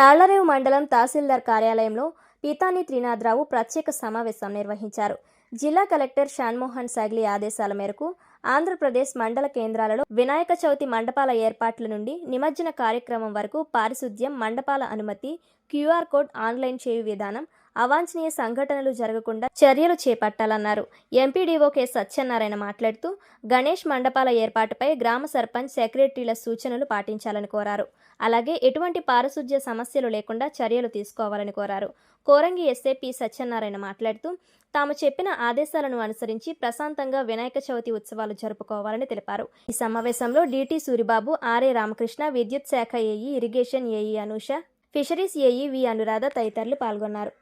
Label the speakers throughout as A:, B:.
A: తాళ్ళరేవు మండలం తహసీల్దార్ కార్యాలయంలో పీతాని త్రినాథరావు ప్రత్యేక సమావేశం నిర్వహించారు. జిల్లా కలెక్టర్ షాన్మోహన్ సాగ్లీ ఆదేశాల మేరకు ఆంధ్రప్రదేశ్ మండల కేంద్రాలలో వినాయక చవితి మండపాల ఏర్పాట్ల నుండి నిమజ్జన కార్యక్రమం వరకు పారిశుద్ధ్యం మండపాల అనుమతి క్యూఆర్ కోడ్ ఆన్లైన్ చేయు విధానం అవాంఛనీయ సంఘటనలు జరగకుండా చర్యలు చేపట్టాలన్నారు. MPDO K. సత్యనారాయణ మాట్లాడుతూ గణేష్ మండపాల ఏర్పాటుపై గ్రామ సర్పంచ్ సెక్రటరీల సూచనలు పాటించాలని కోరారు. అలాగే ఎటువంటి పారిశుధ్య సమస్యలు లేకుండా చర్యలు తీసుకోవాలని కోరారు. Korangi SA P. సత్యనారాయణ మాట్లాడుతూ తాము చెప్పిన ఆదేశాలను అనుసరించి ప్రశాంతంగా వినాయక చవితి ఉత్సవాలు జరుపుకోవాలని తెలిపారు. ఈ సమావేశంలో డిటి సూరిబాబు ఆర్ఏ రామకృష్ణ విద్యుత్ శాఖ AE irrigation AE Anusha fisheries AE V Anuradha తదితరులు పాల్గొన్నారు.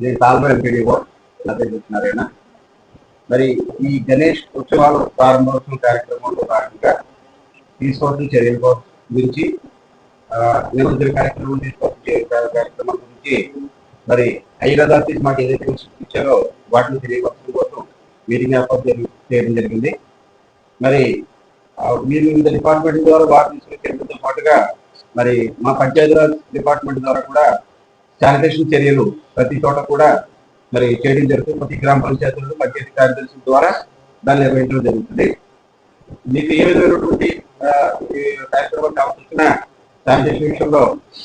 B: నేను తాల్మర్ ఎంపీడీఓ నా మరి ఈ గణేష్ ఉత్సవాల ప్రారంభోత్సవం కార్యక్రమంలో భాగంగా తీసుకోవాల్సిన చర్యల గురించి ఆ, కార్యక్రమం తీసుకోవాల్సిన కార్యక్రమం గురించి మరి ఐదు అథారిటీస్ మాకు ఏదైతే ఇచ్చారో వాటిని తెలియపరచడం కోసం మీటింగ్ ఏర్పాటు చేయడం జరిగింది. మరి మీరు వివిధ డిపార్ట్మెంట్ ద్వారా వాటిని స్వీకరించడంతో పాటుగా మరి మా పంచాయతీరాజ్ డిపార్ట్మెంట్ ద్వారా కూడా శానిటేషన్ చర్యలు ప్రతి చోట కూడా మరి చేయడం జరుగుతుంది. ప్రతి గ్రామ పంచాయతీలు పంచాయతీ కార్యదర్శి ద్వారా దాన్ని నిర్వహించడం జరుగుతుంది. మీకు ఏ విధమైనటువంటి కార్యక్రమం శానిటేషన్ విషయంలో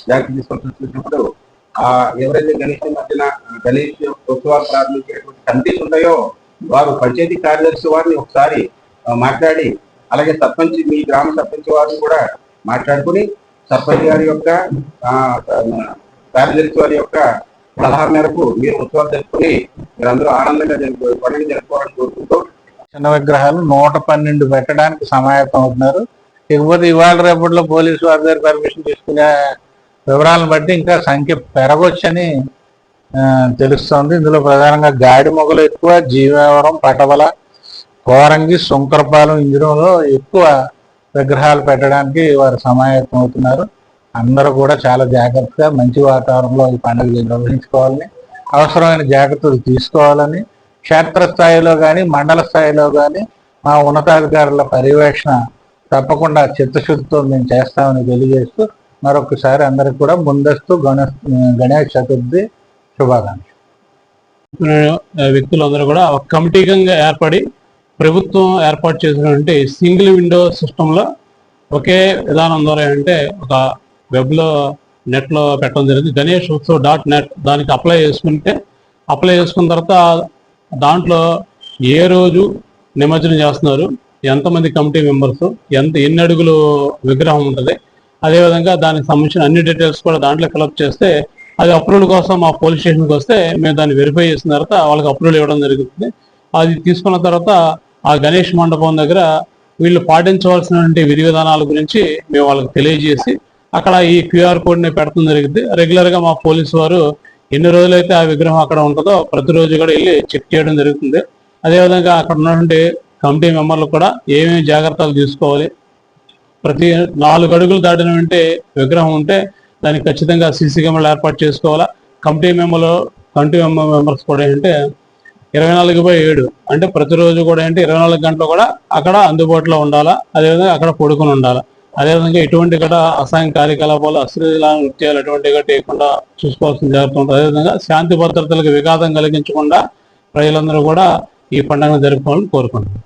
B: జాగ్రత్త తీసుకోవాల్సి వచ్చినప్పుడు ఆ ఎవరైతే గణేష్ మధ్యన గణేష్ ఉత్సవాలు ప్రారంభించేటువంటి కమిటీస్ ఉన్నాయో వారు పంచాయతీ కార్యదర్శి వారిని ఒకసారి మాట్లాడి అలాగే సర్పంచ్ మీ గ్రామ సర్పంచ్ వారిని కూడా మాట్లాడుకుని సర్పంచ్ గారి యొక్క కార్యదర్శి వారి యొక్క సలహా మేరకు మీరు ఉత్సవాలు జరుపుకుని మీరందరూ ఆనందంగా జరుపు పండుగ జరుపుకోవాలని కోరుకుంటూ
C: చిన్న విగ్రహాలు నూట పన్నెండు పెట్టడానికి సమాయత్తం అవుతున్నారు. ఇకపోతే ఇవాళ రేపట్లో పోలీసు వారి దగ్గర పర్మిషన్ తీసుకునే వివరాలను బట్టి ఇంకా సంఖ్య పెరగొచ్చని ఆ, తెలుస్తోంది. ఇందులో ప్రధానంగా గాడి మొగలు ఎక్కువ జీవవరం పటవల కోరంగి శుంకరపాలెం ఇంజనంలో ఎక్కువ విగ్రహాలు పెట్టడానికి వారు సమాయత్తం అవుతున్నారు. అందరూ కూడా చాలా జాగ్రత్తగా మంచి వాతావరణంలో ఈ పండుగలు నిర్వహించుకోవాలని అవసరమైన జాగ్రత్తలు తీసుకోవాలని క్షేత్రస్థాయిలో కానీ మండల స్థాయిలో కానీ మా ఉన్నతాధికారుల పర్యవేక్షణ తప్పకుండా చిత్తశుద్ధితో మేము చేస్తామని తెలియజేస్తూ మరొకసారి అందరికి కూడా ముందస్తు గణేష్ గణేష్ చతుర్థి శుభాకాంక్షలు.
D: వ్యక్తులందరూ కూడా ఒక కమిటీగా ఏర్పడి ప్రభుత్వం ఏర్పాటు చేసినటువంటి సింగిల్ విండో సిస్టంలో ఒకే విధానం ద్వారా అంటే ఒక వెబ్లో నెట్లో పెట్టడం జరిగింది. గణేష్ ఉత్సవ్ డాట్ నెట్ దానికి అప్లై చేసుకుంటే అప్లై చేసుకున్న తర్వాత దాంట్లో ఏ రోజు నిమజ్జనం చేస్తున్నారు ఎంతమంది కమిటీ మెంబర్స్ ఎంత ఎన్ని అడుగులు విగ్రహం ఉంటుంది అదేవిధంగా దానికి సంబంధించిన అన్ని డీటెయిల్స్ కూడా దాంట్లో ఫిలప్ చేస్తే అది అప్రూవల్ కోసం మా పోలీస్ స్టేషన్కి వస్తే మేము దాన్ని వెరిఫై చేసిన తర్వాత వాళ్ళకి అప్రూవల్ ఇవ్వడం జరుగుతుంది. అది తీసుకున్న తర్వాత ఆ గణేష్ మండపం దగ్గర వీళ్ళు పాటించవలసినటువంటి విధి విధానాల గురించి మేము వాళ్ళకి తెలియజేసి అక్కడ ఈ క్యూఆర్ కోడ్ని పెడతాం జరిగింది. రెగ్యులర్గా మా పోలీసు వారు ఎన్ని రోజులైతే ఆ విగ్రహం అక్కడ ఉంటుందో ప్రతిరోజు కూడా వెళ్ళి చెక్ చేయడం జరుగుతుంది. అదేవిధంగా అక్కడ ఉన్నటువంటి కమిటీ మెంబర్లు కూడా ఏమేమి జాగ్రత్తలు తీసుకోవాలి ప్రతి నాలుగు అడుగులు దాటిన వెంటే విగ్రహం ఉంటే దానికి ఖచ్చితంగా సీసీ కెమెరాలు ఏర్పాటు చేసుకోవాలా? కమిటీ మెంబర్లు కమిటీ మెంబర్ మెంబర్స్ కూడా ఏంటంటే ఇరవై నాలుగు బై ఏడు అంటే ప్రతిరోజు కూడా ఏంటి ఇరవై నాలుగు గంటలు కూడా అక్కడ అందుబాటులో ఉండాలా? అదేవిధంగా అక్కడ పడుకుని ఉండాలా? అదేవిధంగా ఎటువంటి కూడా అసాయం కార్యకలాపాలు అశ్లీల నృత్యాలు ఎటువంటి కూడా చేయకుండా చూసుకోవాల్సిన జాగ్రత్త ఉంటుంది. అదేవిధంగా శాంతి భద్రతలకు విఘాతం కలిగించకుండా ప్రజలందరూ కూడా ఈ పండుగను జరుపుకోవాలని కోరుకుంటున్నారు